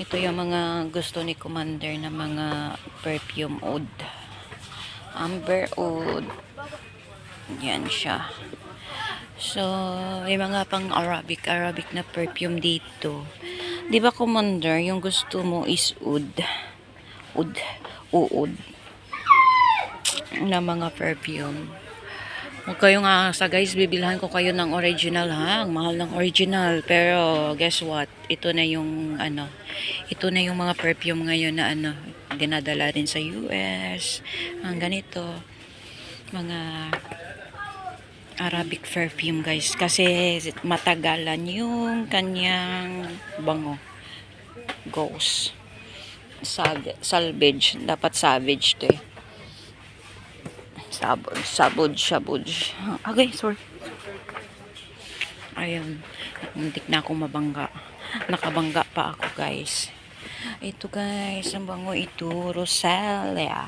Ito yung mga gusto ni Commander na mga perfume oud. Amber oud. Yan siya. So, may mga pang Arabic, Arabic na perfume dito. Di ba, Commander, yung gusto mo is oud. Oud. Uod. Na mga perfume. Huwag kayong asa guys, bibilhan ko kayo ng original ha. Ang mahal ng original. Pero guess what? Ito na yung ano, ito na yung mga perfume ngayon na ano, dinadala rin sa US. Ang ganito. Mga Arabic perfume guys. Kasi matagalan yung kanyang bango. Ghost. Salvage. Dapat savage to eh. Sabod, sabod, sabod. Okay, sorry. Ayun. Muntik na akong mabangga. Nakabangga pa ako, guys. Ito, guys. Ang bango ito. Rosalia.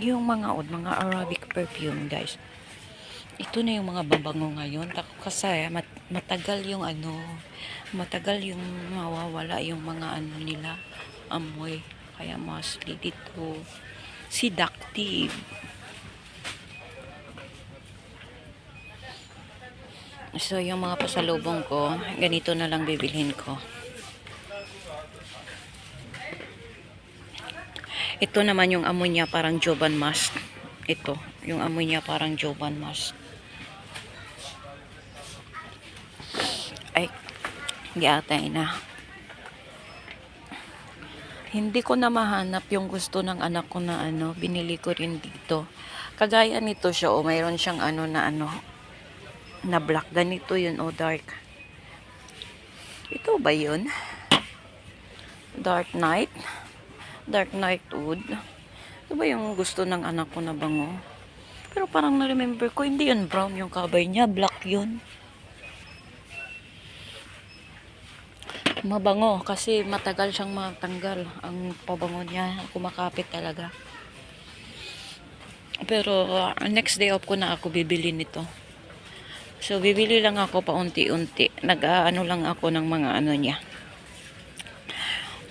Yung mga od, mga Arabic perfume, guys. Ito na yung mga babango ngayon. Kasi mat- matagal yung ano, matagal yung mawawala yung mga ano nila, amoy. Kaya mostly dito, seductive. So, yung mga pasalubong ko, ganito na lang bibilhin ko. Ito naman yung amoy niya parang Joban Mask. Ito, yung amoy niya parang Joban Mask. Ay, giatay na. Hindi ko na mahanap yung gusto ng anak ko na ano, binili ko rin dito. Kagaya nito siya, o mayroon siyang ano na ano, na black. Ganito yun, o dark. Ito ba yun? Dark Night. Dark Night Wood. Ito ba yung gusto ng anak ko na bango? Pero parang na-remember ko, hindi yun brown yung kabay niya, black yun. Mabango kasi matagal siyang matanggal ang pabango niya. Kumakapit talaga. Pero uh, next day off ko na ako bibili nito. So bibili lang ako paunti-unti. Nag-ano lang ako ng mga ano niya.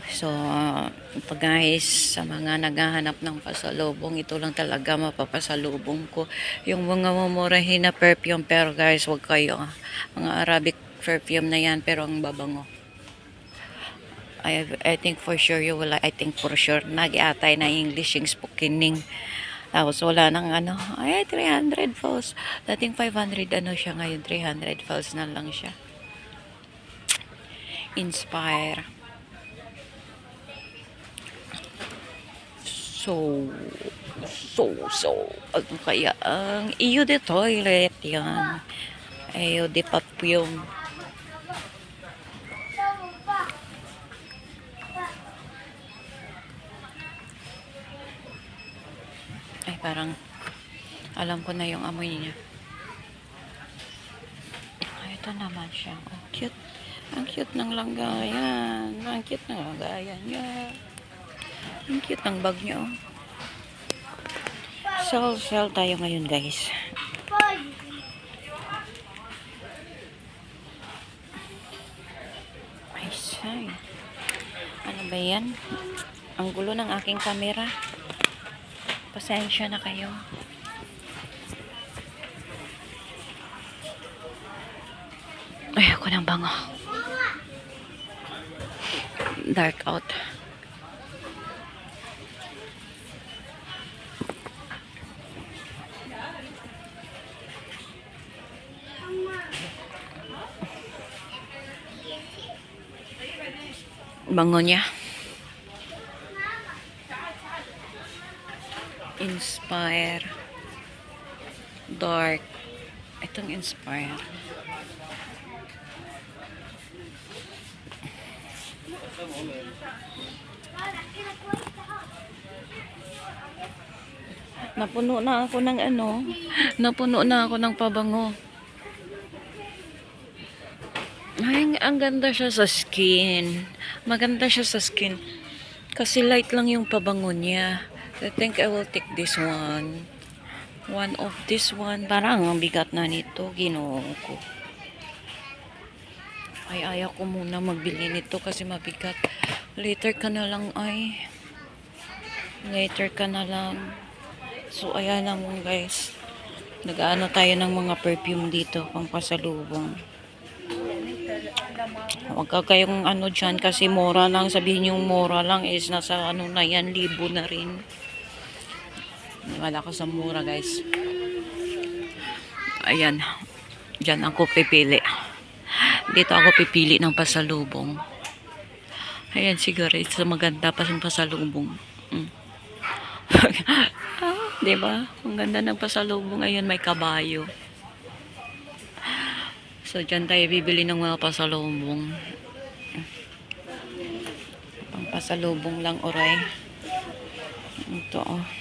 So, uh, guys, sa mga naghahanap ng pasalubong, ito lang talaga mapapasalubong ko. Yung mga mamurahin na perfume, pero guys, wag kayo. ah. Mga Arabic perfume na yan, pero ang babango. I, I think for sure you will, I think for sure, nag-atay na English yung spokening. Tapos wala nang ano, ay 300 falls. Dating 500 ano siya ngayon, 300 falls na lang siya. Inspire. So, so, so, ano kaya ang iyo de toilet yan. Iyo de perfume. Parang alam ko na yung amoy niya. Ito naman siya. Ang cute. Ang cute ng langgayan. Ang cute ng langgayan niya. Ang cute ng bag niya. Oh. Sell, sell tayo ngayon, guys. Ay, say. Ano ba yan? Ang gulo ng aking camera. Pasensya na kayo. Ay, ako ng bango. Dark out. Bango niya. Inspire. Dark. Itong inspire. Napuno na ako ng ano. Napuno na ako ng pabango. Ay, ang ganda siya sa skin. Maganda siya sa skin. Kasi light lang yung pabango niya. I think I will take this one. One of this one. Parang ang bigat na nito. Ginoo ko. Ay, ayaw ko muna magbili nito kasi mabigat. Later ka na lang ay. Later ka na lang. So, ayan na mo guys. Nag-ano tayo ng mga perfume dito pang pasalubong. Huwag ka kayong ano dyan kasi mura lang. Sabihin yung mura lang is nasa ano na yan, libo na rin. Wala ko sa mura guys. Ayan. Diyan ako pipili. Dito ako pipili ng pasalubong. Ayan, cigarettes. Maganda pa yung pasalubong. Mm. ah, di ba? Ang ganda ng pasalubong. Ayun, may kabayo. So, dyan tayo bibili ng mga pasalubong. Pang pasalubong lang, oray. Ito, oh.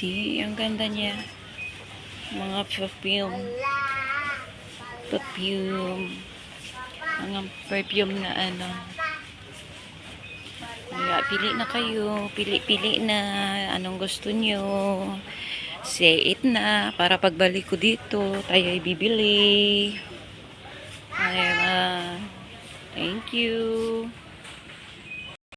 See, ang ganda niya. Mga perfume. Perfume. Mga perfume na ano. Kaya, pili na kayo. Pili-pili na. Anong gusto nyo. Say it na. Para pagbalik ko dito, tayo ay bibili. Ayan. Thank you.